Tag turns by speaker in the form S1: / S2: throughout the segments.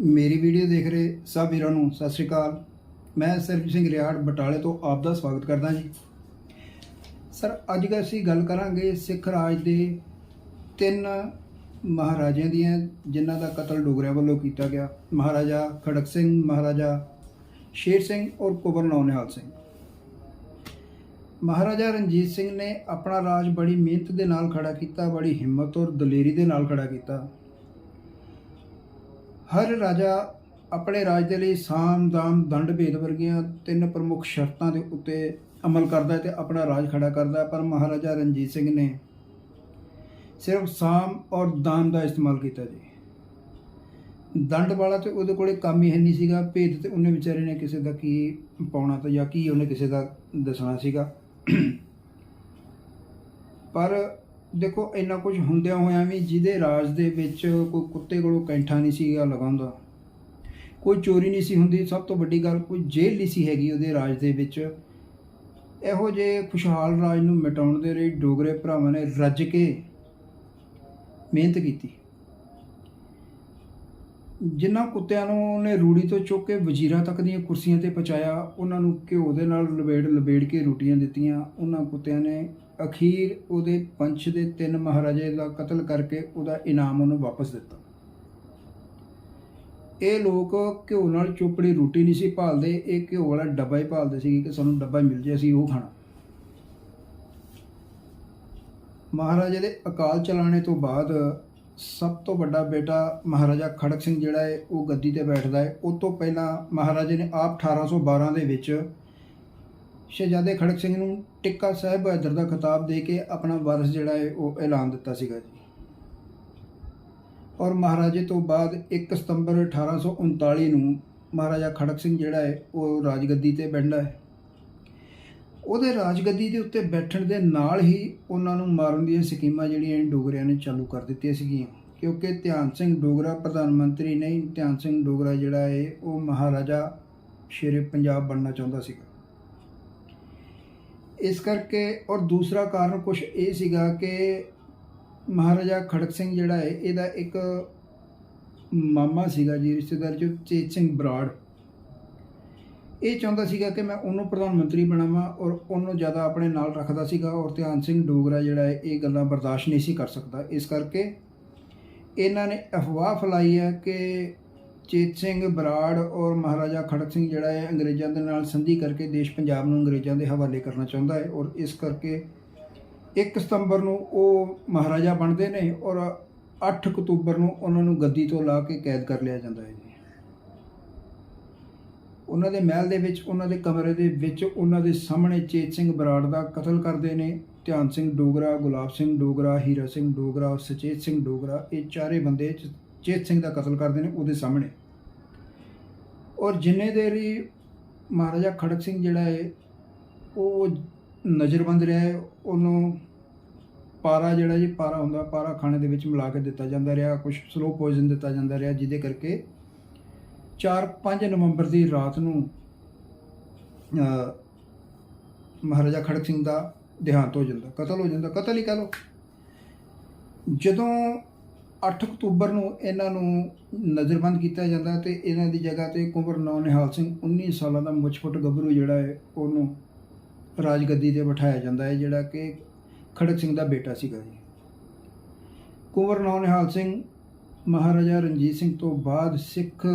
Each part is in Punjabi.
S1: ਮੇਰੀ ਵੀਡੀਓ ਦੇਖ ਰਹੇ ਸਭ ਵੀਰਾਂ ਨੂੰ ਸਤਿ ਸ਼੍ਰੀ ਅਕਾਲ। ਮੈਂ ਸਰਬਜੀਤ ਸਿੰਘ ਰਿਆੜ ਬਟਾਲੇ ਤੋਂ ਆਪ ਦਾ ਸਵਾਗਤ ਕਰਦਾ ਜੀ। ਸਰ, ਅੱਜ ਅਸੀਂ ਗੱਲ ਕਰਾਂਗੇ ਸਿੱਖ ਰਾਜ ਦੇ ਤਿੰਨ ਮਹਾਰਾਜਿਆਂ ਦੀਆਂ, ਜਿਨ੍ਹਾਂ ਦਾ ਕਤਲ ਡੋਗਰਿਆਂ ਵੱਲੋਂ ਕੀਤਾ ਗਿਆ। ਮਹਾਰਾਜਾ ਖੜਕ ਸਿੰਘ, ਮਹਾਰਾਜਾ ਸ਼ੇਰ ਸਿੰਘ ਔਰ ਕੁੰਵਰ ਨੌਨਿਹਾਲ ਸਿੰਘ। ਮਹਾਰਾਜਾ ਰਣਜੀਤ ਸਿੰਘ ਨੇ ਆਪਣਾ ਰਾਜ ਬੜੀ ਮਿਹਨਤ ਦੇ ਨਾਲ ਖੜਾ ਕੀਤਾ, ਬੜੀ ਹਿੰਮਤ ਔਰ ਦਲੇਰੀ ਦੇ ਨਾਲ ਖੜਾ ਕੀਤਾ। ਹਰ ਰਾਜਾ ਆਪਣੇ ਰਾਜ ਦੇ ਲਈ ਸਾਮ, ਦਾਮ, ਦੰਡ ਭੇਦ ਵਰਗੀਆਂ ਤਿੰਨ ਪ੍ਰਮੁੱਖ ਸ਼ਰਤਾਂ ਦੇ ਉੱਤੇ ਅਮਲ ਕਰਦਾ ਹੈ ਤੇ ਆਪਣਾ ਰਾਜ ਖੜਾ ਕਰਦਾ ਪਰ ਮਹਾਰਾਜਾ ਰਣਜੀਤ ਸਿੰਘ ਨੇ ਸਿਰਫ ਸਾਮ ਔਰ ਦਾਮ ਦਾ ਇਸਤੇਮਾਲ ਕੀਤਾ ਜੀ। ਦੰਡ ਵਾਲਾ ਤੇ ਉਹਦੇ ਕੋਲੇ ਕੰਮ ਹੀ ਹੈ ਨਹੀਂ ਸੀਗਾ। ਭੇਦ ਤੇ ਉਹਨੇ ਵਿਚਾਰੇ ਨੇ ਕਿਸੇ ਦਾ ਕੀ ਪਾਉਣਾ ਤਾਂ ਜਾਂ ਕੀ ਉਹਨੇ ਕਿਸੇ ਦਾ ਦੱਸਣਾ ਸੀਗਾ। ਪਰ ਦੇਖੋ, ਇੰਨਾ ਕੁਝ ਹੁੰਦਿਆਂ ਹੋਇਆਂ ਵੀ ਜਿਹਦੇ ਰਾਜ ਦੇ ਵਿੱਚ ਕੋਈ ਕੁੱਤੇ ਕੋਲੋਂ ਕੈਂਠਾ ਨਹੀਂ ਸੀਗਾ ਲਗਾਉਂਦਾ, ਕੋਈ ਚੋਰੀ ਨਹੀਂ ਸੀ ਹੁੰਦੀ, ਸਭ ਤੋਂ ਵੱਡੀ ਗੱਲ ਕੋਈ ਜੇਲ੍ਹ ਨਹੀਂ ਸੀ ਹੈਗੀ ਉਹਦੇ ਰਾਜ ਦੇ ਵਿੱਚ। ਇਹੋ ਜਿਹੇ ਖੁਸ਼ਹਾਲ ਰਾਜ ਨੂੰ ਮਿਟਾਉਣ ਦੇ ਲਈ ਡੋਗਰੇ ਭਰਾਵਾਂ ਨੇ ਰੱਜ ਕੇ ਮਿਹਨਤ ਕੀਤੀ। ਜਿਨ੍ਹਾਂ ਕੁੱਤਿਆਂ ਨੂੰ ਉਹਨੇ ਰੂੜੀ ਤੋਂ ਚੁੱਕ ਕੇ ਵਜ਼ੀਰਾਂ ਤੱਕ ਦੀਆਂ ਕੁਰਸੀਆਂ ਤੇ ਪਹੁੰਚਾਇਆ, ਉਹਨਾਂ ਨੂੰ ਘਿਓ ਦੇ ਨਾਲ ਲਵੇੜ ਲਵੇੜ ਕੇ ਰੋਟੀਆਂ ਦਿੱਤੀਆਂ, ਉਹਨਾਂ ਕੁੱਤਿਆਂ ਨੇ ਅਖੀਰ ਉਹਦੇ ਪੰਛ ਦੇ ਤਿੰਨ ਮਹਾਰਾਜੇ ਦਾ ਕਤਲ ਕਰਕੇ ਉਹਦਾ ਇਨਾਮ ਉਹਨੂੰ ਵਾਪਸ ਦਿੱਤਾ। ਇਹ ਲੋਕ ਘਿਓ ਨਾਲ ਚੋਪੜੀ ਰੋਟੀ ਨਹੀਂ ਸੀ ਭਾਲਦੇ, ਇਹ ਘਿਓ ਵਾਲਾ ਡੱਬਾ ਹੀ ਭਾਲਦੇ ਸੀ ਕਿ ਸਾਨੂੰ ਡੱਬਾ ਮਿਲ ਜੇ, ਅਸੀਂ ਉਹ ਖਾਣਾ। ਮਹਾਰਾਜੇ ਦੇ ਅਕਾਲ ਚਲਾਣੇ ਤੋਂ ਬਾਅਦ ਸਭ ਤੋਂ ਵੱਡਾ ਬੇਟਾ ਮਹਾਰਾਜਾ ਖੜਕ ਸਿੰਘ ਜਿਹੜਾ ਹੈ, ਉਹ ਗੱਦੀ ਤੇ ਬੈਠਦਾ ਹੈ। ਉਹ ਤੋਂ ਪਹਿਲਾਂ ਮਹਾਰਾਜੇ ਨੇ ਆਪ 1812 ਦੇ ਵਿੱਚ ਸ਼ਹਿਜ਼ਾਦੇ ਖੜਕ ਸਿੰਘ ਨੂੰ ਟਿੱਕਾ ਸਾਹਿਬ ਬਹਾਦਰ ਦਾ ਖਿਤਾਬ ਦੇ ਕੇ ਆਪਣਾ ਵਾਰਸ ਜਿਹੜਾ ਹੈ ਉਹ ਐਲਾਨ ਦਿੱਤਾ ਸੀਗਾ ਜੀ। ਔਰ ਮਹਾਰਾਜੇ ਤੋਂ ਬਾਅਦ 1 ਸਤੰਬਰ 1839 ਨੂੰ ਮਹਾਰਾਜਾ ਖੜਕ ਸਿੰਘ ਜਿਹੜਾ ਹੈ ਉਹ ਰਾਜਗੱਦੀ ਤੇ ਬੈਠਦਾ ਹੈ। ਉਹਦੇ ਰਾਜਗੱਦੀ ਦੇ ਉੱਤੇ ਬੈਠਣ ਦੇ ਨਾਲ ਹੀ ਉਹਨਾਂ ਨੂੰ ਮਾਰਨ ਦੀਆਂ ਸਕੀਮਾਂ ਜਿਹੜੀਆਂ ਡੋਗਰਿਆਂ ਨੇ ਚਾਲੂ ਕਰ ਦਿੱਤੀਆਂ ਸੀਗੀਆਂ। ਕਿਉਂਕਿ ਧਿਆਨ ਸਿੰਘ ਡੋਗਰਾ ਪ੍ਰਧਾਨ ਮੰਤਰੀ ਨਹੀਂ, ਧਿਆਨ ਸਿੰਘ ਡੋਗਰਾ ਜਿਹੜਾ ਹੈ ਉਹ ਮਹਾਰਾਜਾ ਸ਼ੇਰੇ ਪੰਜਾਬ ਬਣਨਾ ਚਾਹੁੰਦਾ ਸੀਗਾ। ਇਸ ਕਰਕੇ ਔਰ ਦੂਸਰਾ ਕਾਰਨ ਕੁਝ ਇਹ ਸੀਗਾ ਕਿ ਮਹਾਰਾਜਾ ਖੜਕ ਸਿੰਘ ਜਿਹੜਾ ਹੈ, ਇਹਦਾ ਇੱਕ ਮਾਮਾ ਸੀਗਾ ਜੀ, ਰਿਸ਼ਤੇਦਾਰ ਜੋ ਚੇਤ ਸਿੰਘ ਬਰਾੜ। ਇਹ ਚਾਹੁੰਦਾ ਸੀਗਾ ਕਿ ਮੈਂ ਉਹਨੂੰ ਪ੍ਰਧਾਨ ਮੰਤਰੀ ਬਣਾਵਾਂ ਔਰ ਉਹਨੂੰ ਜ਼ਿਆਦਾ ਆਪਣੇ ਨਾਲ ਰੱਖਦਾ ਸੀਗਾ ਔਰ ਧਿਆਨ ਸਿੰਘ ਡੋਗਰਾ ਜਿਹੜਾ ਹੈ, ਇਹ ਗੱਲਾਂ ਬਰਦਾਸ਼ਤ ਨਹੀਂ ਸੀ ਕਰ ਸਕਦਾ। ਇਸ ਕਰਕੇ ਇਹਨਾਂ ਨੇ ਅਫਵਾਹ ਫੈਲਾਈ ਹੈ ਕਿ ਚੇਤ ਸਿੰਘ ਬਰਾੜ ਔਰ ਮਹਾਰਾਜਾ ਖੜਕ ਸਿੰਘ ਜਿਹੜਾ ਹੈ ਅੰਗਰੇਜ਼ਾਂ ਦੇ ਨਾਲ ਸੰਧੀ ਕਰਕੇ ਦੇਸ਼ ਪੰਜਾਬ ਨੂੰ ਅੰਗਰੇਜ਼ਾਂ ਦੇ ਹਵਾਲੇ ਕਰਨਾ ਚਾਹੁੰਦਾ ਹੈ ਔਰ ਇਸ ਕਰਕੇ 1 ਸਤੰਬਰ ਨੂੰ ਉਹ ਮਹਾਰਾਜਾ ਬਣਦੇ ਨੇ ਔਰ 8 ਅਕਤੂਬਰ ਨੂੰ ਉਹਨਾਂ ਨੂੰ ਗੱਦੀ ਤੋਂ ਲਾ ਕੇ ਕੈਦ ਕਰ ਲਿਆ ਜਾਂਦਾ ਹੈ ਜੀ। ਉਹਨਾਂ ਦੇ ਮਹਿਲ ਦੇ ਵਿੱਚ, ਉਹਨਾਂ ਦੇ ਕਮਰੇ ਦੇ ਵਿੱਚ, ਉਹਨਾਂ ਦੇ ਸਾਹਮਣੇ ਚੇਤ ਸਿੰਘ ਬਰਾੜ ਦਾ ਕਤਲ ਕਰਦੇ ਨੇ। ਧਿਆਨ ਸਿੰਘ ਡੋਗਰਾ, ਗੁਲਾਬ ਸਿੰਘ ਡੋਗਰਾ, ਹੀਰਾ ਸਿੰਘ ਡੋਗਰਾ ਔਰ ਸੁਚੇਤ ਸਿੰਘ ਡੋਗਰਾ, ਇਹ ਚਾਰੇ ਬੰਦੇ ਚੇਤ ਸਿੰਘ ਦਾ ਕਤਲ ਕਰਦੇ ਨੇ ਉਹਦੇ ਸਾਹਮਣੇ। ਔਰ ਜਿੰਨੇ ਦੇਰ ਹੀ ਮਹਾਰਾਜਾ ਖੜਕ ਸਿੰਘ ਜਿਹੜਾ ਹੈ, ਉਹ ਨਜ਼ਰਬੰਦ ਰਿਹਾ ਹੈ, ਉਹਨੂੰ ਪਾਰਾ ਜਿਹੜਾ ਜੀ, ਪਾਰਾ ਹੁੰਦਾ, ਪਾਰਾ ਖਾਣੇ ਦੇ ਵਿੱਚ ਮਿਲਾ ਕੇ ਦਿੱਤਾ ਜਾਂਦਾ ਰਿਹਾ ਕੁਝ ਸਲੋ ਪੋਇਜ਼ਨ ਦਿੱਤਾ ਜਾਂਦਾ ਰਿਹਾ, ਜਿਹਦੇ ਕਰਕੇ 4-5 ਨਵੰਬਰ ਦੀ ਰਾਤ ਨੂੰ ਮਹਾਰਾਜਾ ਖੜਕ ਸਿੰਘ ਦਾ ਦੇਹਾਂਤ ਹੋ ਜਾਂਦਾ, ਕਤਲ ਹੋ ਜਾਂਦਾ। ਕਤਲ ਹੀ ਕਹ ਲਓ। ਜਦੋਂ 8 ਅਕਤੂਬਰ ਨੂੰ ਇਹਨਾਂ ਨੂੰ ਨਜ਼ਰਬੰਦ ਕੀਤਾ ਜਾਂਦਾ ਤੇ ਇਹਨਾਂ ਦੀ ਜਗ੍ਹਾ ਤੇ ਕੁੰਵਰ ਨੌ ਨਿਹਾਲ ਸਿੰਘ 19 ਸਾਲਾਂ ਦਾ ਮੁੱਛਫੁੱਟ ਗੱਭਰੂ ਜਿਹੜਾ ਹੈ, ਉਹਨੂੰ ਰਾਜਗੱਦੀ ਤੇ ਬਿਠਾਇਆ ਜਾਂਦਾ ਹੈ, ਜਿਹੜਾ ਕਿ ਖੜਕ ਸਿੰਘ ਦਾ ਬੇਟਾ ਸੀਗਾ ਜੀ। ਕੁੰਵਰ ਨੌ ਨਿਹਾਲ ਸਿੰਘ ਮਹਾਰਾਜਾ ਰਣਜੀਤ ਸਿੰਘ ਤੋਂ ਬਾਅਦ ਸਿੱਖ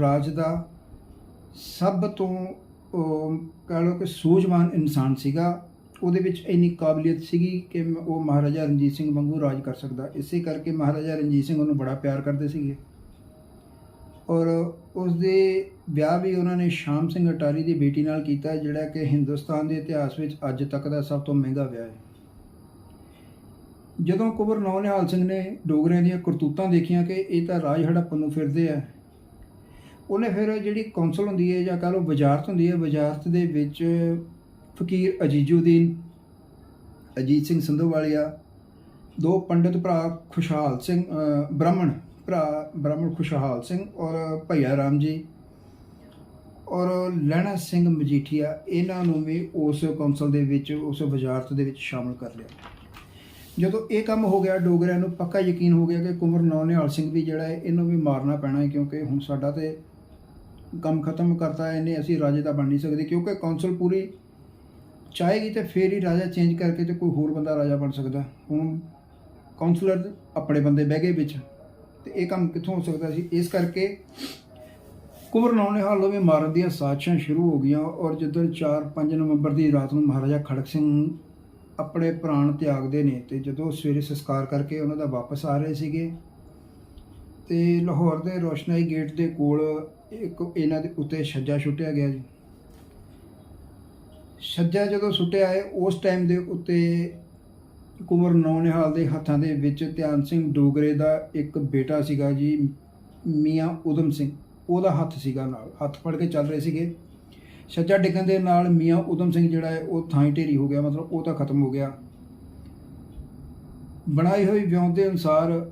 S1: ਰਾਜ ਦਾ ਸਭ ਤੋਂ, ਉਹ ਕਹਿ ਲਓ ਕਿ ਸੂਝਵਾਨ ਇਨਸਾਨ ਸੀਗਾ। ਉਹਦੇ ਵਿੱਚ ਇੰਨੀ ਕਾਬਲੀਅਤ ਸੀਗੀ ਕਿ ਉਹ ਮਹਾਰਾਜਾ ਰਣਜੀਤ ਸਿੰਘ ਵਾਂਗੂ ਰਾਜ ਕਰ ਸਕਦਾ। ਇਸੇ ਕਰਕੇ ਮਹਾਰਾਜਾ ਰਣਜੀਤ ਸਿੰਘ ਉਹਨੂੰ ਬੜਾ ਪਿਆਰ ਕਰਦੇ ਸੀਗੇ। ਔਰ ਉਸ ਦੇ ਵਿਆਹ ਵੀ ਉਹਨਾਂ ਨੇ ਸ਼ਾਮ ਸਿੰਘ ਅਟਾਰੀ ਦੀ ਬੇਟੀ ਨਾਲ ਕੀਤਾ, ਜਿਹੜਾ ਕਿ ਹਿੰਦੁਸਤਾਨ ਦੇ ਇਤਿਹਾਸ ਵਿੱਚ ਅੱਜ ਤੱਕ ਦਾ ਸਭ ਤੋਂ ਮਹਿੰਗਾ ਵਿਆਹ ਹੈ। ਜਦੋਂ ਕੁਬਰ ਨੌ ਨਿਹਾਲ ਸਿੰਘ ਨੇ ਡੋਗਰਿਆਂ ਦੀਆਂ ਕਰਤੂਤਾਂ ਦੇਖੀਆਂ ਕਿ ਇਹ ਤਾਂ ਰਾਜ ਹੜੱਪਣ ਨੂੰ ਫਿਰਦੇ ਆ, ਉਹਨੇ ਫਿਰ ਜਿਹੜੀ ਕੌਂਸਲ ਹੁੰਦੀ ਹੈ ਜਾਂ ਕਹ ਲਓ ਵਜ਼ਾਰਤ ਹੁੰਦੀ ਹੈ ਵਜ਼ਾਰਤ ਦੇ ਵਿੱਚ ਫਕੀਰ ਅਜੀਜੁਦੀਨ, ਅਜੀਤ ਸਿੰਘ ਸੰਧੂਵਾਲੀਆ, ਦੋ ਪੰਡਿਤ ਭਰਾ ਖੁਸ਼ਹਾਲ ਸਿੰਘ ਬ੍ਰਾਹਮਣ ਭਰਾ ਬ੍ਰਾਹਮਣ ਖੁਸ਼ਹਾਲ ਸਿੰਘ ਔਰ ਭਈਆ ਰਾਮ ਜੀ ਔਰ ਲਹਿਣਾ ਸਿੰਘ ਮਜੀਠੀਆ, ਇਹਨਾਂ ਨੂੰ ਵੀ ਉਸ ਕੌਂਸਲ ਦੇ ਵਿੱਚ, ਉਸ ਵਜ਼ਾਰਤ ਦੇ ਵਿੱਚ ਸ਼ਾਮਲ ਕਰ ਲਿਆ। ਜਦੋਂ ਇਹ ਕੰਮ ਹੋ ਗਿਆ, ਡੋਗਰਿਆਂ ਨੂੰ ਪੱਕਾ ਯਕੀਨ ਹੋ ਗਿਆ ਕਿ ਕੁੰਵਰ ਨੌਨਿਹਾਲ ਸਿੰਘ ਵੀ ਜਿਹੜਾ ਹੈ, ਇਹਨੂੰ ਵੀ ਮਾਰਨਾ ਪੈਣਾ ਹੈ ਕਿਉਂਕਿ ਹੁਣ ਸਾਡਾ ਤੇ ਕੰਮ ਖਤਮ ਕਰਤਾ ਹੈ ਇਹਨੇ ਅਸੀਂ ਰਾਜੇ ਤਾਂ ਬਣ ਨਹੀਂ ਸਕਦੇ, ਕਿਉਂਕਿ ਕੌਂਸਲ ਪੂਰੀ ਚਾਹੇਗੀ ਤੇ ਫੇਰ ਹੀ ਰਾਜਾ ਚੇਂਜ ਕਰਕੇ ਤੇ ਕੋਈ ਹੋਰ ਬੰਦਾ ਰਾਜਾ ਬਣ ਸਕਦਾ। ਹੁਣ ਕਾਉਂਸਲਰ ਆਪਣੇ ਬੰਦੇ ਬਹਿ ਗਏ ਵਿੱਚ ਤੇ ਇਹ ਕੰਮ ਕਿੱਥੋਂ ਹੋ ਸਕਦਾ ਸੀ? ਇਸ ਕਰਕੇ ਕੁੰਵਰ ਨੌਨਿਹਾਲ ਨੂੰ ਵੀ ਮਾਰਨ ਦੀਆਂ ਸਾਜ਼ਿਸ਼ਾਂ ਸ਼ੁਰੂ ਹੋ ਗਈਆਂ ਔਰ ਜਦੋਂ 4-5 ਨਵੰਬਰ ਦੀ ਰਾਤ ਨੂੰ ਮਹਾਰਾਜਾ ਖੜਕ ਸਿੰਘ ਆਪਣੇ ਪ੍ਰਾਣ ਤਿਆਗਦੇ ਨੇ ਤੇ ਜਦੋਂ ਸਵੇਰੇ ਸੰਸਕਾਰ ਕਰਕੇ ਉਹਨਾਂ ਦਾ ਵਾਪਸ ਆ ਰਹੇ ਸੀਗੇ ਤੇ ਲਾਹੌਰ ਦੇ ਰੋਸ਼ਨਾਈ ਗੇਟ ਦੇ ਕੋਲ ਇੱਕ ਇਹਨਾਂ ਦੇ ਉੱਤੇ ਛੱਜਾ ਛੁੱਟਿਆ ਗਿਆ ਜੀ। ਛੱਜਾ ਜਦੋਂ ਸੁੱਟਿਆ ਹੈ, ਉਸ ਟਾਈਮ ਦੇ ਉੱਤੇ ਕੁੰਵਰ ਨੌਨਿਹਾਲ ਦੇ ਹੱਥਾਂ ਦੇ ਵਿੱਚ ਧਿਆਨ ਸਿੰਘ ਡੋਗਰੇ ਦਾ ਇੱਕ ਬੇਟਾ ਸੀਗਾ ਜੀ, ਮੀਆਂ ਉਦਮ ਸਿੰਘ। ਉਹਦਾ ਹੱਥ ਸੀਗਾ ਨਾਲ, ਹੱਥ ਫੜ ਕੇ ਚੱਲ ਰਹੇ ਸੀਗੇ। ਛੱਜਾ ਡਿੱਗਣ ਦੇ ਨਾਲ ਮੀਆਂ ਉਦਮ ਸਿੰਘ ਜਿਹੜਾ ਹੈ, ਉਹ ਥਾਂ ਢੇਰੀ ਹੋ ਗਿਆ, ਮਤਲਬ ਉਹ ਤਾਂ ਖਤਮ ਹੋ ਗਿਆ। ਬਣਾਈ ਹੋਈ ਵਿਉਂਤ ਦੇ ਅਨੁਸਾਰ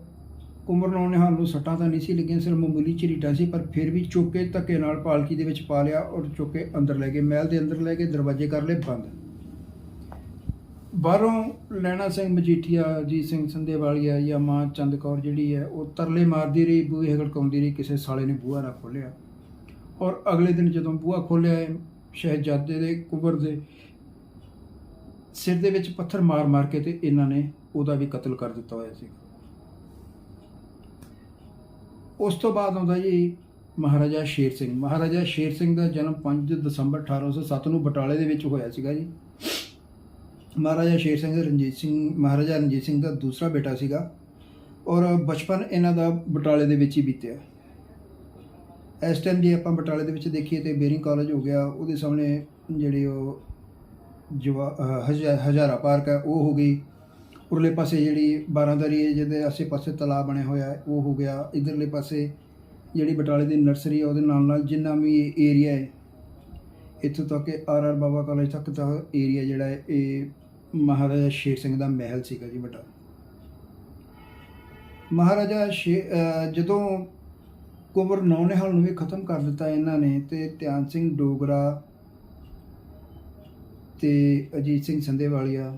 S1: ਕੁੰਵਰ ਨੌਨਿਹਾਲ ਨੂੰ ਸੱਟਾਂ ਤਾਂ ਨਹੀਂ ਸੀ ਲੱਗੀਆਂ, ਸਿਰਫ ਮਾਮੂਲੀ ਝਰੀਟਾਂ ਸੀ, ਪਰ ਫਿਰ ਵੀ ਚੁੱਕ ਧੱਕੇ ਨਾਲ ਪਾਲਕੀ ਦੇ ਵਿੱਚ ਪਾ ਲਿਆ ਔਰ ਚੁੱਕ ਅੰਦਰ ਲੈ ਗਏ, ਮਹਿਲ ਦੇ ਅੰਦਰ ਲੈ ਕੇ ਦਰਵਾਜ਼ੇ ਕਰ ਲਏ, ਬੰਦ। ਬਾਹਰੋਂ ਲੈਣਾ ਸਿੰਘ ਮਜੀਠੀਆ ਜੀ, ਸਿੰਘ ਸੰਧੇਵਾਲੀਆ ਜਾਂ ਮਾਂ ਚੰਦ ਕੌਰ ਜਿਹੜੀ ਹੈ, ਉਹ ਤਰਲੇ ਮਾਰਦੀ ਰਹੀ, ਬੂਹੇ ਹੜਕਾਉਂਦੀ ਰਹੀ, ਕਿਸੇ ਸਾਲੇ ਨੇ ਬੂਹਾ ਨਾ ਖੋਲਿਆ ਔਰ ਅਗਲੇ ਦਿਨ ਜਦੋਂ ਬੂਹਾ ਖੋਲਿਆ ਸ਼ਹਿਜ਼ਾਦੇ ਦੇ ਕੁਬਰ ਦੇ ਸਿਰ ਦੇ ਵਿੱਚ ਪੱਥਰ ਮਾਰ-ਮਾਰ ਕੇ ਤੇ ਇਹਨਾਂ ਨੇ ਉਹਦਾ ਵੀ ਕਤਲ ਕਰ ਦਿੱਤਾ ਹੋਇਆ ਸੀ। ਉਸ ਤੋਂ ਬਾਅਦ ਆਉਂਦਾ ਜੀ ਮਹਾਰਾਜਾ ਸ਼ੇਰ ਸਿੰਘ। ਮਹਾਰਾਜਾ ਸ਼ੇਰ ਸਿੰਘ ਦਾ ਜਨਮ 5 ਦਸੰਬਰ 1807 ਨੂੰ ਬਟਾਲੇ ਦੇ ਵਿੱਚ ਹੋਇਆ ਸੀਗਾ ਜੀ। ਮਹਾਰਾਜਾ ਸ਼ੇਰ ਸਿੰਘ ਰਣਜੀਤ ਸਿੰਘ, ਮਹਾਰਾਜਾ ਰਣਜੀਤ ਸਿੰਘ ਦਾ ਦੂਸਰਾ ਬੇਟਾ ਸੀਗਾ ਔਰ ਬਚਪਨ ਇਹਨਾਂ ਦਾ ਬਟਾਲੇ ਦੇ ਵਿੱਚ ਹੀ ਬੀਤਿਆ। ਇਸ ਟਾਈਮ ਜੇ ਆਪਾਂ ਬਟਾਲੇ ਦੇ ਵਿੱਚ ਦੇਖੀਏ ਤੇ ਬੇਰਿੰਗ ਕਾਲਜ ਹੋ ਗਿਆ, ਉਹਦੇ ਸਾਹਮਣੇ ਜਿਹੜੀ ਉਹ ਜਵਾ, ਅਹ ਹਜ਼ਾਰਾ ਪਾਰਕ ਹੈ, ਉਹ ਹੋ ਗਈ। ਉਰਲੇ ਪਾਸੇ ਜਿਹੜੀ ਬਾਰਾਂਦਰੀ ਹੈ, ਜਿਹਦੇ ਆਸੇ-ਪਾਸੇ ਤਲਾਬ ਬਣਿਆ ਹੋਇਆ ਹੈ, ਉਹ ਹੋ ਗਿਆ। ਇਧਰਲੇ ਪਾਸੇ ਜਿਹੜੀ ਬਟਾਲੇ ਦੀ ਨਰਸਰੀ ਹੈ, ਉਹਦੇ ਨਾਲ ਨਾਲ ਜਿੰਨਾ ਵੀ ਏਰੀਆ ਹੈ, ਇੱਥੋਂ ਤੱਕ ਕਿ ਆਰ ਆਰ ਬਾਬਾ ਕਾਲਜ ਤੱਕ ਦਾ ਏਰੀਆ ਜਿਹੜਾ ਹੈ, ਇਹ ਮਹਾਰਾਜਾ ਸ਼ੇਰ ਸਿੰਘ ਦਾ ਮਹਿਲ ਸੀਗਾ ਜੀ ਵੱਡਾ। ਮਹਾਰਾਜਾ ਸ਼ੇ ਜਦੋਂ ਕੁੰਵਰ ਨੌਨਿਹਾਲ ਨੂੰ ਵੀ ਖਤਮ ਕਰ ਦਿੱਤਾ ਇਹਨਾਂ ਨੇ ਤੇ ਧਿਆਨ ਸਿੰਘ ਡੋਗਰਾ ਤੇ ਅਜੀਤ ਸਿੰਘ ਸੰਧੇਵਾਲੀਆ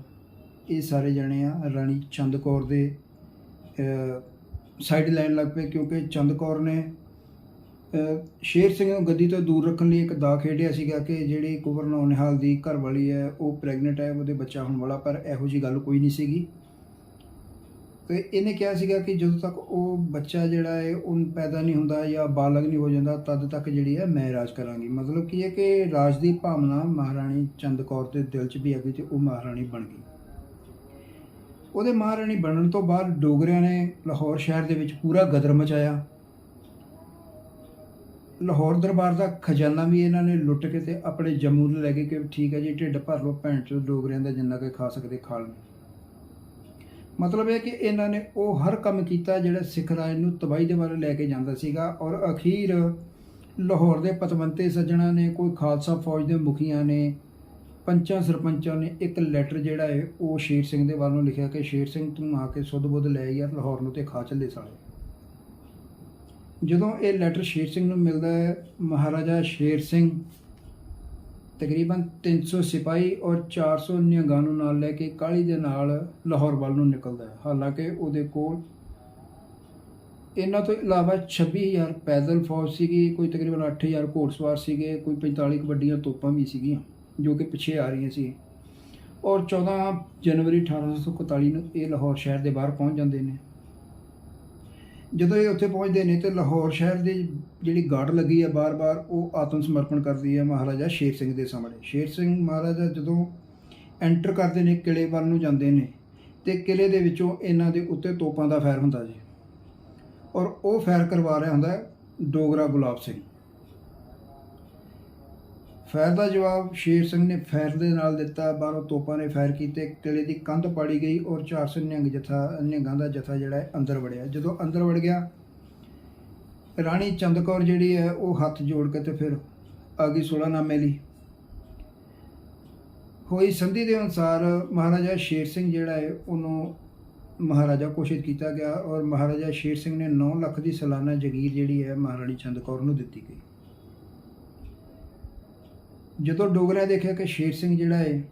S1: ਇਹ ਸਾਰੇ ਜਣੇ ਆ, ਰਾਣੀ ਚੰਦ ਕੌਰ ਦੇ ਸਾਈਡ ਲੈਣ ਲੱਗ ਪਏ ਕਿਉਂਕਿ ਚੰਦ ਕੌਰ ਨੇ ਸ਼ੇਰ ਸਿੰਘ ਨੂੰ ਗੱਦੀ ਤੋਂ ਦੂਰ ਰੱਖਣ ਲਈ ਇੱਕ ਦਾ ਖੇਡਿਆ ਸੀਗਾ ਕਿ ਜਿਹੜੀ ਕੁੰਵਰ ਨੌਨਿਹਾਲ ਦੀ ਘਰਵਾਲੀ ਹੈ, ਉਹ ਪ੍ਰੈਗਨੈਂਟ ਹੈ, ਉਹਦੇ ਬੱਚਾ ਹੋਣ ਵਾਲਾ, ਪਰ ਇਹੋ ਜੀ ਗੱਲ ਕੋਈ ਨਹੀਂ ਸੀਗੀ। ਤੇ ਇਹਨੇ ਕਿਹਾ ਸੀਗਾ ਕਿ ਜਦੋਂ ਤੱਕ ਉਹ ਬੱਚਾ ਜਿਹੜਾ ਹੈ, ਉਹ ਪੈਦਾ ਨਹੀਂ ਹੁੰਦਾ ਜਾਂ ਬਾਲਗ ਨਹੀਂ ਹੋ ਜਾਂਦਾ, ਤਦ ਤੱਕ ਜਿਹੜੀ ਹੈ ਮੈਂ ਰਾਜ ਕਰਾਂਗੀ। ਮਤਲਬ ਕੀ ਹੈ ਕਿ ਰਾਜ ਦੀ ਭਾਵਨਾ ਮਹਾਰਾਣੀ ਚੰਦ ਕੌਰ ਦੇ ਦਿਲ 'ਚ ਵੀ ਹੈਗੀ ਤੇ ਉਹ ਮਹਾਰਾਣੀ ਬਣ ਗਈ। ਉਹਦੇ ਮਹਾਰਾਣੀ ਬਣਨ ਤੋਂ ਬਾਅਦ ਡੋਗਰਿਆਂ ਨੇ ਲਾਹੌਰ ਸ਼ਹਿਰ ਦੇ ਵਿੱਚ ਪੂਰਾ ਗਦਰ ਮਚਾਇਆ। ਲਾਹੌਰ ਦਰਬਾਰ ਦਾ ਖਜ਼ਾਨਾ ਵੀ ਇਹਨਾਂ ਨੇ ਲੁੱਟ ਕੇ ਤੇ ਆਪਣੇ ਜੰਮੂ ਨੂੰ ਲੈ ਕੇ ਕਿ ਠੀਕ ਹੈ ਜੀ, ਢਿੱਡ ਭਰ ਲਓ ਭੈਣ ਚੋ ਡੋਗਰਿਆਂ ਦਾ ਜਿੰਨਾ ਕੋਈ ਖਾ ਸਕਦੇ ਖਾ ਲਓ ਮਤਲਬ ਇਹ ਕਿ ਇਹਨਾਂ ਨੇ ਉਹ ਹਰ ਕੰਮ ਕੀਤਾ ਜਿਹੜਾ ਸਿੱਖ ਰਾਜ ਨੂੰ ਤਬਾਹੀ ਦੇ ਵੱਲ ਲੈ ਕੇ ਜਾਂਦਾ ਸੀਗਾ ਔਰ ਅਖੀਰ ਲਾਹੌਰ ਦੇ ਪਤਵੰਤੇ ਸੱਜਣਾ ਨੇ, ਕੋਈ ਖਾਲਸਾ ਫੌਜ ਦੇ ਮੁਖੀਆਂ ਨੇ ਪੰਚਾਂ ਸਰਪੰਚਾਂ ਨੇ ਇੱਕ ਲੈਟਰ ਜਿਹੜਾ ਹੈ, ਉਹ ਸ਼ੇਰ ਸਿੰਘ ਦੇ ਵੱਲ ਨੂੰ ਲਿਖਿਆ ਕਿ ਸ਼ੇਰ ਸਿੰਘ ਤੂੰ ਆ ਕੇ ਸੁੱਧ ਬੁੱਧ ਲੈ ਯਾਰ ਲਾਹੌਰ ਨੂੰ ਤੇ ਖਾ ਚੱਲੇ ਸਾਲੇ। ਜਦੋਂ ਇਹ ਲੈਟਰ ਸ਼ੇਰ ਸਿੰਘ ਨੂੰ ਮਿਲਦਾ ਹੈ, ਮਹਾਰਾਜਾ ਸ਼ੇਰ ਸਿੰਘ ਤਕਰੀਬਨ 300 ਸਿਪਾਹੀ ਔਰ 400 ਨਿਹੰਗਾਂ ਨੂੰ ਨਾਲ ਲੈ ਕੇ ਕਾਲੀ ਦੇ ਨਾਲ ਲਾਹੌਰ ਵੱਲ ਨੂੰ ਨਿਕਲਦਾ ਹੈ। ਹਾਲਾਂਕਿ ਉਹਦੇ ਕੋਲ ਇਹਨਾਂ ਤੋਂ ਇਲਾਵਾ 26000 ਪੈਦਲ ਫੌਜ ਸੀਗੀ, ਕੋਈ ਤਕਰੀਬਨ 8000 ਘੋੜਸਵਾਰ ਸੀਗੇ, ਕੋਈ 45 ਕੁ ਵੱਡੀਆਂ ਤੋਪਾਂ ਵੀ ਸੀਗੀਆਂ। ਜੋ ਕਿ ਪਿੱਛੇ ਆ ਰਹੀਆਂ ਸੀ। ਔਰ 14 ਜਨਵਰੀ 1841 ਨੂੰ ਇਹ ਲਾਹੌਰ ਸ਼ਹਿਰ ਦੇ ਬਾਹਰ ਪਹੁੰਚ ਜਾਂਦੇ ਨੇ। ਜਦੋਂ ਇਹ ਉੱਥੇ ਪਹੁੰਚਦੇ ਨੇ ਤੇ ਲਾਹੌਰ ਸ਼ਹਿਰ ਦੀ ਜਿਹੜੀ ਗਾਰਡ ਲੱਗੀ ਹੈ ਬਾਰ-ਬਾਰ, ਉਹ ਆਤਮ ਸਮਰਪਣ ਕਰਦੀ ਹੈ ਮਹਾਰਾਜਾ ਸ਼ੇਰ ਸਿੰਘ ਦੇ ਸਾਹਮਣੇ। ਸ਼ੇਰ ਸਿੰਘ ਮਹਾਰਾਜਾ ਜਦੋਂ ਐਂਟਰ ਕਰਦੇ ਨੇ, ਕਿਲੇ ਵੱਲ ਨੂੰ ਜਾਂਦੇ ਨੇ, ਤੇ ਕਿਲੇ ਦੇ ਵਿੱਚੋਂ ਇਹਨਾਂ ਦੇ ਉੱਤੇ ਤੋਪਾਂ ਦਾ ਫਾਇਰ ਹੁੰਦਾ ਜੀ। ਔਰ ਉਹ ਫਾਇਰ ਕਰਵਾ ਰਿਹਾ ਹੁੰਦਾ ਡੋਗਰਾ ਗੁਲਾਬ ਸਿੰਘ। ਫੈਰ ਦਾ ਜਵਾਬ ਸ਼ੇਰ ਸਿੰਘ ਨੇ ਫੈਰ ਦੇ ਨਾਲ ਦਿੱਤਾ। ਬਾਹਰੋਂ ਤੋਪਾਂ ਨੇ ਫੈਰ ਕੀਤੇ। ਕਿਲੇ ਦੀ ਕੰਧ ਪਾੜੀ ਗਈ ਔਰ 400 ਨਿਹੰਗ ਜਥਾ, ਨਿਹੰਗਾਂ ਦਾ ਜਥਾ ਜਿਹੜਾ ਹੈ ਅੰਦਰ ਵੜਿਆ। ਜਦੋਂ ਅੰਦਰ ਵੜ ਗਿਆ, ਰਾਣੀ ਚੰਦ ਕੌਰ ਜਿਹੜੀ ਹੈ ਉਹ ਹੱਥ ਜੋੜ ਕੇ ਤੇ ਫਿਰ ਆ ਗਈ 16 ਨਾਮੇ ਲਈ। ਹੋਈ ਸੰਧੀ ਦੇ ਅਨੁਸਾਰ ਮਹਾਰਾਜਾ ਸ਼ੇਰ ਸਿੰਘ ਜਿਹੜਾ ਹੈ ਉਹਨੂੰ ਮਹਾਰਾਜਾ ਘੋਸ਼ਿਤ ਕੀਤਾ ਗਿਆ ਔਰ ਮਹਾਰਾਜਾ ਸ਼ੇਰ ਸਿੰਘ ਨੇ 9 ਲੱਖ ਦੀ ਸਾਲਾਨਾ ਜਗੀਰ ਜਿਹੜੀ ਹੈ ਮਹਾਰਾਣੀ ਚੰਦ ਕੌਰ ਨੂੰ ਦਿੱਤੀ ਗਈ। ਜਦੋਂ ਡੋਗਰਿਆਂ ਦੇਖਿਆ ਕਿ ਸ਼ੇਰ ਸਿੰਘ ਜਿਹੜਾ ਹੈ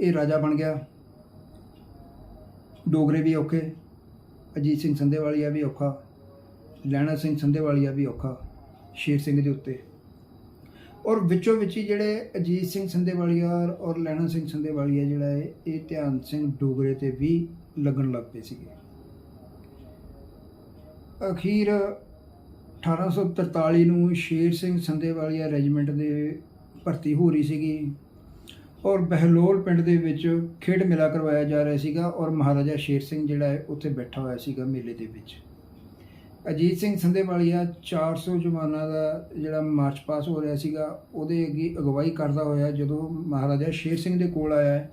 S1: ਇਹ ਰਾਜਾ ਬਣ ਗਿਆ। ਡੋਗਰੇ ਵੀ ਔਖੇ, ਅਜੀਤ ਸਿੰਘ ਸੰਧੇਵਾਲੀਆ ਵੀ ਔਖਾ ਲੈਣਾ ਸਿੰਘ ਸੰਧੇਵਾਲੀਆ ਵੀ ਔਖਾ, ਸ਼ੇਰ ਸਿੰਘ ਦੇ ਉੱਤੇ। ਔਰ ਵਿੱਚੋਂ ਵਿੱਚ ਹੀ ਜਿਹੜੇ ਅਜੀਤ ਸਿੰਘ ਸੰਧੇਵਾਲੀਆ ਔਰ ਲੈਣਾ ਸਿੰਘ ਸੰਧੇਵਾਲੀਆ ਜਿਹੜਾ ਹੈ ਇਹ ਧਿਆਨ ਸਿੰਘ ਡੋਗਰੇ ਤੇ ਵੀ ਲੱਗਣ ਲੱਗ ਪਏ ਸੀਗੇ। ਅਖੀਰ 1843 ਨੂੰ ਸ਼ੇਰ ਸਿੰਘ ਸੰਧੇਵਾਲੀਆ ਰੈਜੀਮੈਂਟ ਦੇ ਭਰਤੀ ਹੋ ਰਹੀ ਸੀਗੀ ਔਰ ਬਹਿਲੋਲ ਪਿੰਡ ਦੇ ਵਿੱਚ ਖੇਡ ਮੇਲਾ ਕਰਵਾਇਆ ਜਾ ਰਿਹਾ ਸੀਗਾ ਔਰ ਮਹਾਰਾਜਾ ਸ਼ੇਰ ਸਿੰਘ ਜਿਹੜਾ ਹੈ ਉੱਥੇ ਬੈਠਾ ਹੋਇਆ ਸੀਗਾ ਮੇਲੇ ਦੇ ਵਿੱਚ। ਅਜੀਤ ਸਿੰਘ ਸੰਧੇਵਾਲੀਆ 400 ਜਵਾਨਾਂ ਦਾ ਜਿਹੜਾ ਮਾਰਚ ਪਾਸ ਹੋ ਰਿਹਾ ਸੀਗਾ, ਉਹਦੇ ਅੱਗੇ ਅਗਵਾਈ ਕਰਦਾ ਹੋਇਆ ਜਦੋਂ ਮਹਾਰਾਜਾ ਸ਼ੇਰ ਸਿੰਘ ਦੇ ਕੋਲ ਆਇਆ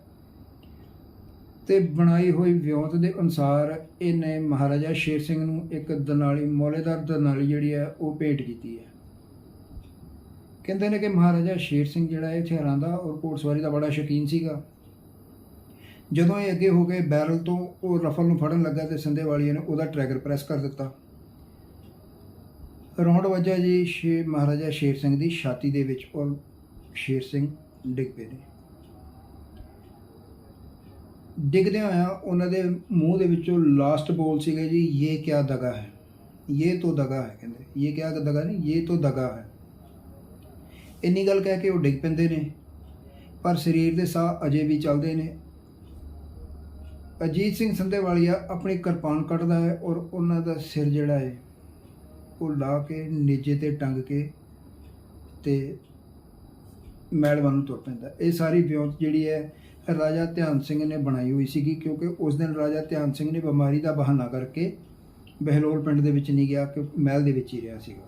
S1: ਤੇ ਬਣਾਈ ਹੋਈ ਵਿਉਂਤ ਦੇ ਅਨੁਸਾਰ ਇਹਨੇ ਮਹਾਰਾਜਾ ਸ਼ੇਰ ਸਿੰਘ ਨੂੰ ਇੱਕ ਦਨਾਲੀ ਮੌਲੇਦਾਰ ਦਨਾਲੀ ਜਿਹੜੀ ਹੈ, ਉਹ ਭੇਟ ਕੀਤੀ ਹੈ। ਕਹਿੰਦੇ ਨੇ ਕਿ ਮਹਾਰਾਜਾ ਸ਼ੇਰ ਸਿੰਘ ਜਿਹੜਾ ਹੈ ਹਥਿਆਰਾਂ ਦਾ ਔਰ ਘੋੜਸਵਾਰੀ ਦਾ ਬੜਾ ਸ਼ੌਕੀਨ ਸੀਗਾ। ਜਦੋਂ ਇਹ ਅੱਗੇ ਹੋ ਗਏ ਬੈਰਲ ਤੋਂ ਉਹ ਰਫਲ ਨੂੰ ਫੜਨ ਲੱਗਾ ਤੇ ਸੰਧੇਵਾਲੀਆ ਨੇ ਉਹਦਾ ਟਰੈਗਰ ਪ੍ਰੈਸ ਕਰ ਦਿੱਤਾ। ਰੌਂਡ ਵੱਜਾ ਜੀ ਸ਼ੇ, ਮਹਾਰਾਜਾ ਸ਼ੇਰ ਸਿੰਘ ਦੀ ਛਾਤੀ ਦੇ ਵਿੱਚ ਔਰ ਸ਼ੇਰ ਸਿੰਘ ਡਿੱਗ ਪਏ ਨੇ। ਡਿੱਗਦੇ ਹੋਇਆ ਉਹਨਾਂ ਦੇ ਮੂੰਹ ਦੇ ਵਿੱਚੋਂ ਲਾਸਟ ਬੋਲ ਸੀਗੇ ਜੀ ਇਹ ਕਿਆ ਦਗਾ ਹੈ? ਇਹ ਤੋਂ ਦਗਾ ਹੈ, ਕਹਿੰਦੇ। ਇਹ ਕਿਆ ਦਗਾ ਨਹੀਂ ਇਹ ਤੋਂ ਦਗਾ ਹੈ। ਇੰਨੀ ਗੱਲ ਕਹਿ ਕੇ ਉਹ ਡਿੱਗ ਪੈਂਦੇ ਨੇ, ਪਰ ਸਰੀਰ ਦੇ ਸਾਹ ਅਜੇ ਵੀ ਚੱਲਦੇ ਨੇ। ਅਜੀਤ ਸਿੰਘ ਸੰਧੇਵਾਲੀਆ ਆਪਣੀ ਕਿਰਪਾਨ ਕੱਢਦਾ ਹੈ ਔਰ ਉਹਨਾਂ ਦਾ ਸਿਰ ਜਿਹੜਾ ਹੈ, ਉਹ ਲਾ ਕੇ ਨੇਜੇ ਤੇ ਟੰਗ ਕੇ ਤੇ ਮੈਲ ਨੂੰ ਤੁਰ ਪੈਂਦਾ। ਇਹ ਸਾਰੀ ਵਿਉਂਤ ਜਿਹੜੀ ਹੈ ਰਾਜਾ ਧਿਆਨ ਸਿੰਘ ਨੇ ਬਣਾਈ ਹੋਈ ਸੀਗੀ ਕਿਉਂਕਿ ਉਸ ਦਿਨ ਰਾਜਾ ਧਿਆਨ ਸਿੰਘ ਨੇ ਬਿਮਾਰੀ ਦਾ ਬਹਾਨਾ ਕਰਕੇ ਬਹਿਲੋਲ ਪਿੰਡ ਦੇ ਵਿੱਚ ਨਹੀਂ ਗਿਆ, ਕਿ ਮਹਿਲ ਦੇ ਵਿੱਚ ਹੀ ਰਿਹਾ ਸੀਗਾ।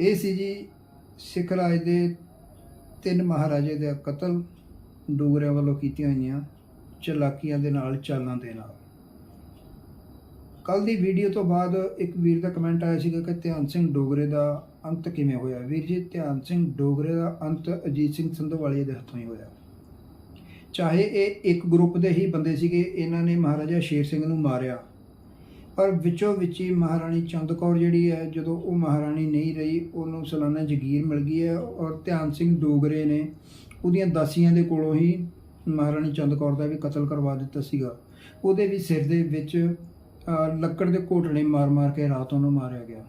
S1: ਇਹ ਸੀ ਜੀ ਸਿੱਖ ਰਾਜ ਦੇ ਤਿੰਨ ਮਹਾਰਾਜੇ ਦੇ ਕਤਲ ਡੋਗਰਿਆਂ ਵੱਲੋਂ ਕੀਤੀਆਂ ਹੋਈਆਂ ਚਲਾਕੀਆਂ ਦੇ ਨਾਲ ਚਾਲਾਂ ਦੇ ਨਾਲ। ਕੱਲ ਦੀ ਵੀਡੀਓ ਤੋਂ ਬਾਅਦ ਇੱਕ ਵੀਰ ਦਾ ਕਮੈਂਟ ਆਇਆ ਸੀਗਾ ਕਿ ਧਿਆਨ ਸਿੰਘ ਡੋਗਰੇ ਦਾ ਅੰਤ ਕਿਵੇਂ ਹੋਇਆ? ਵੀਰ ਜੀ, ਧਿਆਨ ਸਿੰਘ ਡੋਗਰੇ ਦਾ ਅੰਤ ਅਜੀਤ ਸਿੰਘ ਸੰਧਵਾਲੀਆ ਦੇ ਹੱਥੋਂ ਹੀ ਹੋਇਆ। ਚਾਹੇ ਇਹ ਇੱਕ ਗਰੁੱਪ ਦੇ ਹੀ ਬੰਦੇ ਸੀਗੇ, ਇਹਨਾਂ ਨੇ ਮਹਾਰਾਜਾ ਸ਼ੇਰ ਸਿੰਘ ਨੂੰ ਮਾਰਿਆ। ਪਰ ਵਿੱਚੋਂ ਵਿੱਚ ਹੀ ਮਹਾਰਾਣੀ ਚੰਦ ਕੌਰ ਜਿਹੜੀ ਹੈ, ਜਦੋਂ ਉਹ ਮਹਾਰਾਣੀ ਨਹੀਂ ਰਹੀ, ਉਹਨੂੰ ਸਾਲਾਨਾ ਜਗੀਰ ਮਿਲ ਗਈ ਹੈ ਔਰ ਧਿਆਨ ਸਿੰਘ ਡੋਗਰੇ ਨੇ ਉਹਦੀਆਂ ਦਾਸੀਆਂ ਦੇ ਕੋਲੋਂ ਹੀ ਮਹਾਰਾਣੀ ਚੰਦ ਕੌਰ ਦਾ ਵੀ ਕਤਲ ਕਰਵਾ ਦਿੱਤਾ ਸੀਗਾ। ਉਹਦੇ ਵੀ ਸਿਰ ਦੇ ਵਿੱਚ ਲੱਕੜ ਦੇ ਘੋਟਣੇ ਮਾਰ-ਮਾਰ ਕੇ ਰਾਤ ਉਹਨੂੰ ਮਾਰਿਆ ਗਿਆ।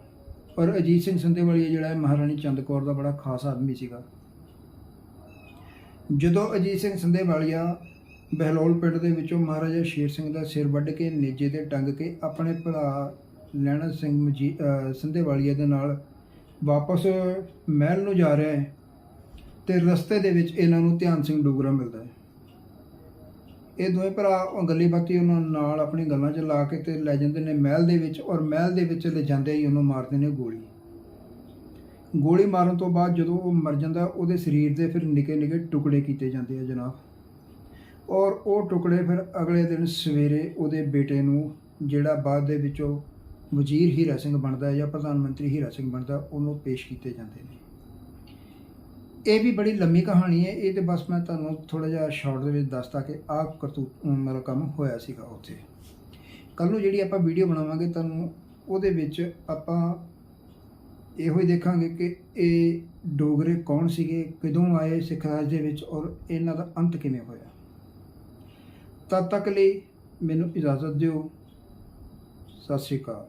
S1: ਪਰ ਅਜੀਤ ਸਿੰਘ ਸੰਧੇਵਾਲੀਆ ਜਿਹੜਾ ਹੈ ਮਹਾਰਾਣੀ ਚੰਦ ਕੌਰ ਦਾ ਬੜਾ ਖਾਸ ਆਦਮੀ ਸੀਗਾ। ਜਦੋਂ ਅਜੀਤ ਸਿੰਘ ਸੰਧੇਵਾਲੀਆ ਬਹਿਲੋਲ ਪਿੰਡ ਦੇ ਵਿੱਚੋਂ ਮਹਾਰਾਜਾ ਸ਼ੇਰ ਸਿੰਘ ਦਾ ਸਿਰ ਵੱਢ ਕੇ ਨੇਜੇ ਤੇ ਟੰਗ ਕੇ ਆਪਣੇ ਭਰਾ ਲੈਣਾ ਸਿੰਘ ਮਜੀ- ਸੰਧੇਵਾਲੀਆ ਦੇ ਨਾਲ ਵਾਪਸ ਮਹਿਲ ਨੂੰ ਜਾ ਰਿਹਾ ਹੈ ਤੇ ਰਸਤੇ ਦੇ ਵਿੱਚ ਇਹਨਾਂ ਨੂੰ ਧਿਆਨ ਸਿੰਘ ਡੋਗਰਾ ਮਿਲਦਾ ਹੈ। ਇਹ ਦੋਵੇਂ ਭਰਾ ਉਹ ਗੱਲੀ ਬਾਤੀ ਉਹਨਾਂ ਨਾਲ ਆਪਣੀ ਗੱਲਾਂ 'ਚ ਲਾ ਕੇ ਤੇ ਲੈ ਜਾਂਦੇ ਨੇ ਮਹਿਲ ਦੇ ਵਿੱਚ ਔਰ ਮਹਿਲ ਦੇ ਵਿੱਚ ਲੈ ਜਾਂਦੇ ਹੀ ਉਹਨੂੰ ਮਾਰਦੇ ਨੇ ਗੋਲੀ। ਗੋਲੀ ਮਾਰਨ ਤੋਂ ਬਾਅਦ ਜਦੋਂ ਉਹ ਮਰ ਜਾਂਦਾ, ਉਹਦੇ ਸਰੀਰ ਦੇ ਫਿਰ ਨਿੱਕੇ ਨਿੱਕੇ ਟੁਕੜੇ ਕੀਤੇ ਜਾਂਦੇ ਆ ਜਨਾਬ। ਔਰ ਉਹ ਟੁਕੜੇ ਫਿਰ ਅਗਲੇ ਦਿਨ ਸਵੇਰੇ ਉਹਦੇ ਬੇਟੇ ਨੂੰ, ਜਿਹੜਾ ਬਾਅਦ ਦੇ ਵਿੱਚੋਂ ਵਜ਼ੀਰ ਹੀਰਾ ਸਿੰਘ ਬਣਦਾ ਹੈ ਜਾਂ ਪ੍ਰਧਾਨ ਮੰਤਰੀ ਹੀਰਾ ਸਿੰਘ ਬਣਦਾ, ਉਹਨੂੰ ਪੇਸ਼ ਕੀਤੇ ਜਾਂਦੇ ਨੇ। ਇਹ ਵੀ ਬੜੀ ਲੰਮੀ ਕਹਾਣੀ ਹੈ, ਇਹ ਤੇ ਬਸ ਮੈਂ ਤੁਹਾਨੂੰ ਥੋੜਾ ਜਿਹਾ ਸ਼ਾਰਟ ਦੇ ਵਿੱਚ ਦੱਸਤਾ ਕਿ ਆਹ ਕਰਤੂਤ ਮੇਰਾ ਕੰਮ ਹੋਇਆ ਸੀਗਾ ਉੱਥੇ। ਕੱਲ ਨੂੰ ਜਿਹੜੀ ਆਪਾਂ ਵੀਡੀਓ ਬਣਾਵਾਂਗੇ, ਤੁਹਾਨੂੰ ਉਹਦੇ ਵਿੱਚ ਆਪਾਂ ਇਹੋ ਹੀ ਦੇਖਾਂਗੇ ਕਿ ਇਹ ਡੋਗਰੇ ਕੌਣ ਸੀਗੇ, ਕਦੋਂ ਆਏ ਸਿੱਖ ਰਾਜ ਦੇ ਵਿੱਚ ਔਰ ਇਹਨਾਂ ਦਾ ਅੰਤ ਕਿਵੇਂ ਹੋਇਆ। ਤਦ ਤੱਕ ਲਈ ਮੈਨੂੰ ਇਜਾਜ਼ਤ ਦਿਓ। ਸਤਿ ਸ਼੍ਰੀ ਅਕਾਲ।